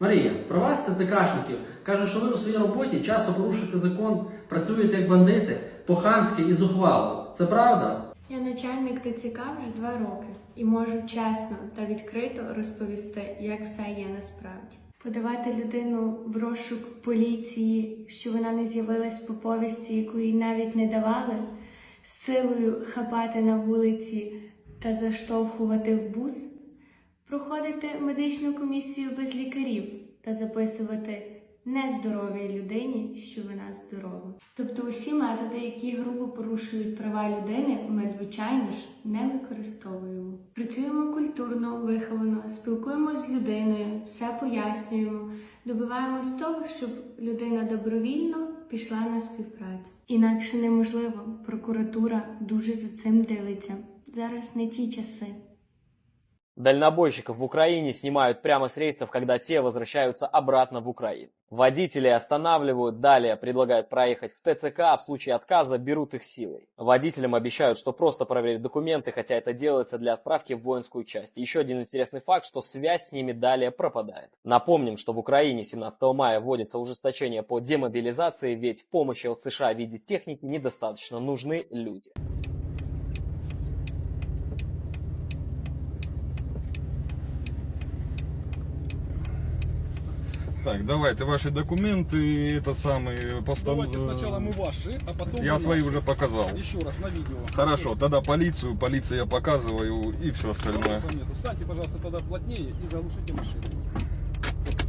Марія, про вас ТЦКшників каже, що ви у своїй роботі часто порушуєте закон, працюєте як бандити, по-хамськи і зухвало. Це правда? Я начальник ТЦК вже два роки і можу чесно та відкрито розповісти, як все є насправді. Подавати людину в розшук поліції, що вона не з'явилась по повісті, яку їй навіть не давали, силою хапати на вулиці та заштовхувати в бус, проходити медичну комісію без лікарів та записувати нездоровій людині, що вона здорова. Тобто усі методи, які грубо порушують права людини, ми, звичайно ж, не використовуємо. Працюємо культурно, виховано, спілкуємося з людиною, все пояснюємо, добиваємось того, щоб людина добровільно пішла на співпрацю. Інакше неможливо. Прокуратура дуже за цим дивиться. Зараз не ті часи. Дальнобойщиков в Украине снимают прямо с рейсов, когда те возвращаются обратно в Украину. Водителей останавливают, далее предлагают проехать в ТЦК, а в случае отказа берут их силой. Водителям обещают, что просто проверят документы, хотя это делается для отправки в воинскую часть. Еще один интересный факт, что связь с ними далее пропадает. Напомним, что в Украине 17 мая вводится ужесточение по демобилизации, ведь помощи от США в виде техники недостаточно, нужны люди. Так, давайте ваши документы, это самый постав... Давайте сначала мы ваши, а потом Я свои наши. уже показал. Еще раз на видео. Хорошо, тогда полицию, полиция я показываю и все остальное. Вопросов нету. Встаньте, пожалуйста, тогда плотнее и заглушите машину.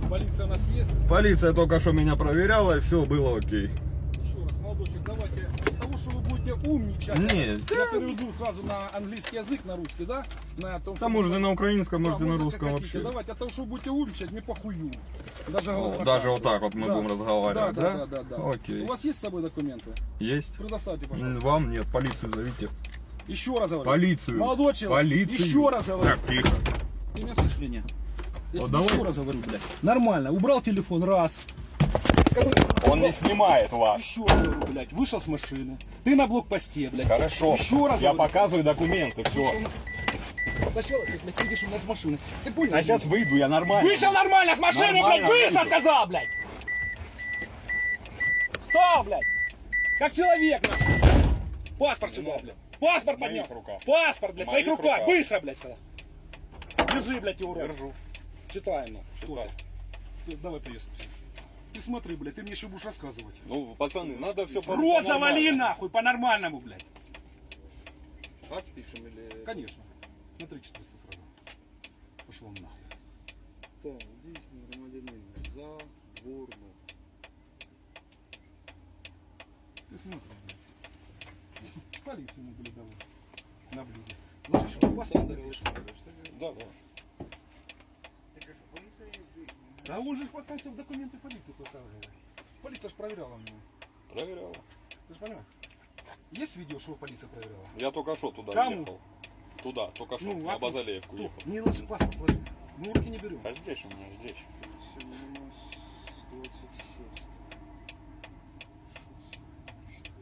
Полиция у нас есть. Полиция только что меня проверяла, и все было окей. Еще раз, молодочек, давайте. Будете умничать, Нет. я переведу сразу на английский язык, на русский, да? На том, Там может и на украинском, Да, может и на русском вообще. Давайте, от того, что будете умничать, мне похую. Даже, О, Даже вот так вот мы Да. будем разговаривать, да? да? Да, да, да, да. Окей. У вас есть с собой документы? Есть? Предоставьте, пожалуйста. Вам нет, полицию зовите. Еще раз говорю. Полицию. Молодой человек, Полицию. еще раз говорю. Так, тихо. Ты меня слышишь или нет? Я Вот давай. еще раз говорю, блядь. Нормально, убрал телефон, раз. Он не снимает вас. Еще раз говорю, блядь, вышел с машины. Ты на блокпосте, блядь. Хорошо. Еще раз Я говорю. показываю документы, все. Сначала ты, блядь, выйдешь у меня с машины. Ты понял? А сейчас выйду, я нормально. Вышел нормально с машины, Нормально блядь, быстро выйду. сказал, блядь. Встал, блядь. Как человек, нахуй. Паспорт сюда, блядь. Паспорт моих поднял. руках. Паспорт, блядь, в твоих моих руках. руках. Быстро, блядь, сказал. Держи, блядь, его Держу. Читаем, ну. Читай. Давай приветствуйся. Ты смотри, блядь, ты мне еще будешь рассказывать. Ну, пацаны, надо все по Рот завали нахуй, по-нормальному, блядь. Так пишем или... Конечно. На 3 400 сразу. Пошел он нахуй. Так, дійсно, громадянин Загорно. Ты смотри, блядь. Полицию ему были давай. На блюде. Ложишь в паспорт, даешь. Да, да. Да он же пока все документы полиции показывал. Полиция же проверяла меня. Проверял. Ты же понимаешь? Есть видео, что полиция проверяла? Я только что туда Кому? ехал. Туда, только что, Ну, на а Базалеевку ехал. Не ложи паспорт, ложи. Мы руки не берем. А здесь у меня, здесь. Сьогодні у нас 26.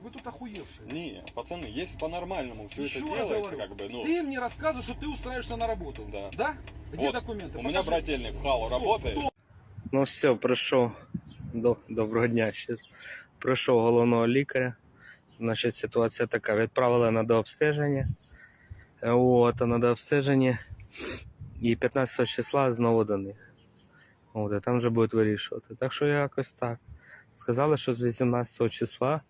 Вы тут охуевшие. Не, пацаны, есть по-нормальному все Еще это делается, как бы, ну. Ты мне рассказываешь, что ты устраиваешься на работу. Да. Да? Где Вот, документы? У меня Покажи. брательник в Халу работает. Кто? Ну все, пройшов до доброго дня ще. Пройшов головного лікаря. Значить, ситуація така. Відправили на дообстеження. От, а на дообстеження. І 15 числа знову до них. От, і там вже будуть вирішувати. Так що якось так. Сказали, що з 18 числа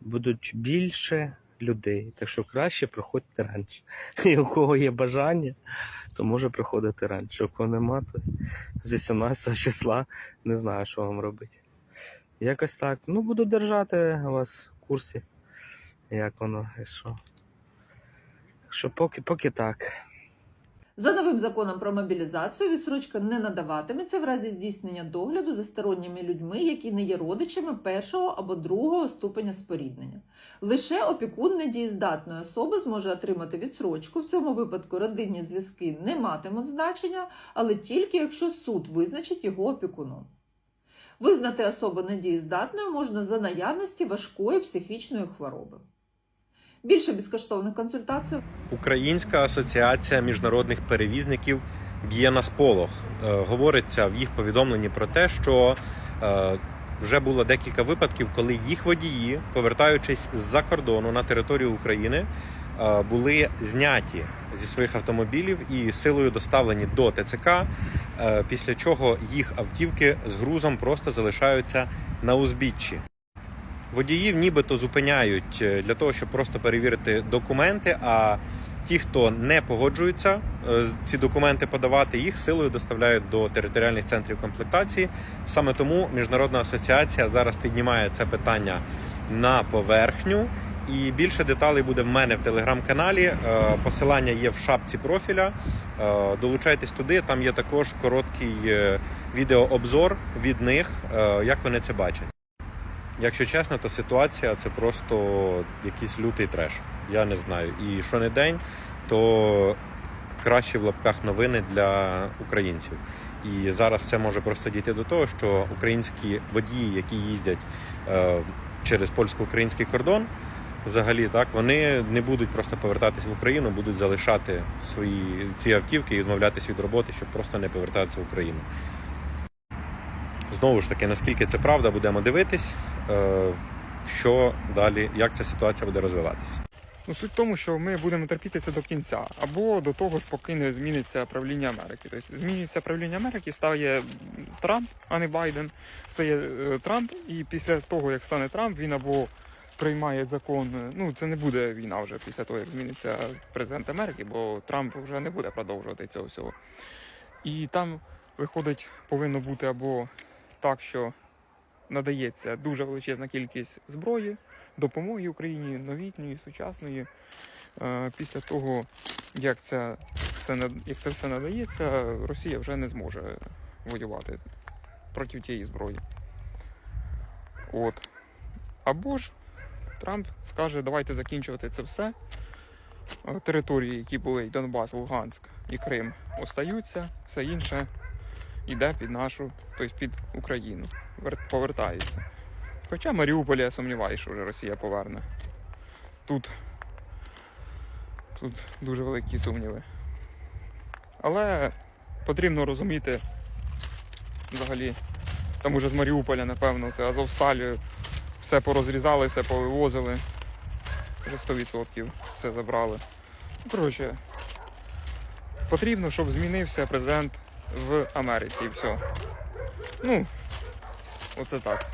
будуть більше людей. Так що краще приходьте раніше. І у кого є бажання, то може приходити раніше. У кого нема, то з 18 числа не знаю, що вам робити. Якось так. Ну, буду держати вас в курсі, як воно і що. Що поки, поки так. За новим законом про мобілізацію відсрочка не надаватиметься в разі здійснення догляду за сторонніми людьми, які не є родичами першого або другого ступеня споріднення. Лише опікун недієздатної особи зможе отримати відсрочку. В цьому випадку родинні зв'язки не матимуть значення, але тільки якщо суд визначить його опікуном. Визнати особу недієздатною можна за наявності важкої психічної хвороби. Більше безкоштовних консультацій Українська асоціація міжнародних перевізників б'є на сполох. Е, Говориться в їх повідомленні про те, що е, вже було декілька випадків, коли їх водії, повертаючись з-за кордону на територію України, е, були зняті зі своїх автомобілів і силою доставлені до ТЦК, після чого їх автівки з грузом просто залишаються на узбіччі. Водіїв нібито зупиняють е, для того, щоб просто перевірити документи. А ті, хто не погоджується е, ці документи подавати, їх силою доставляють до територіальних центрів комплектації. Саме тому міжнародна асоціація зараз піднімає це питання на поверхню. І більше деталей буде в мене в телеграм-каналі. Е, Посилання є в шапці профіля. Долучайтесь туди. Там є також короткий відеообзор від них, як вони це бачать. Якщо чесно, то ситуація це просто якийсь лютий треш. Я не знаю. І що не день, то кращі в лапках новини для українців. І зараз це може просто дійти до того, що українські водії, які їздять е, через польсько-український кордон, взагалі так вони не будуть просто повертатись в Україну, будуть залишати свої ці автівки і відмовлятись від роботи, щоб просто не повертатися в Україну. Знову ж таки, наскільки це правда, будемо дивитись, е, що далі, як ця ситуація буде розвиватися. Ну, суть в тому, що ми будемо терпіти це до кінця, або до того ж, поки не зміниться правління Америки. Тобто змінюється правління Америки, стає Трамп, а не Байден. Стає е, Трамп, і після того, як стане Трамп, він або приймає закон. е, Ну, це не буде війна вже після того, як зміниться президент Америки, бо Трамп вже не буде продовжувати цього всього. І там, виходить, повинно бути або так, що надається дуже величезна кількість зброї, допомоги Україні новітньої, сучасної. Е, Після того, як це, все, як це все надається, Росія вже не зможе воювати проти тієї зброї. От. Або ж Трамп скаже, давайте закінчувати це все. Е, Території, які були Донбас, Луганськ і Крим, остаються, все інше йде під нашу, тобто під Україну, повертається. Хоча Маріуполь, я сумніваюся, що вже Росія поверне. Тут, тут дуже великі сумніви. Але потрібно розуміти взагалі, там уже з Маріуполя, напевно, це Азовсталі все порозрізали, все повивозили. Вже 100% все забрали. Коротше, потрібно, щоб змінився президент в Америці і все. Ну, оце так.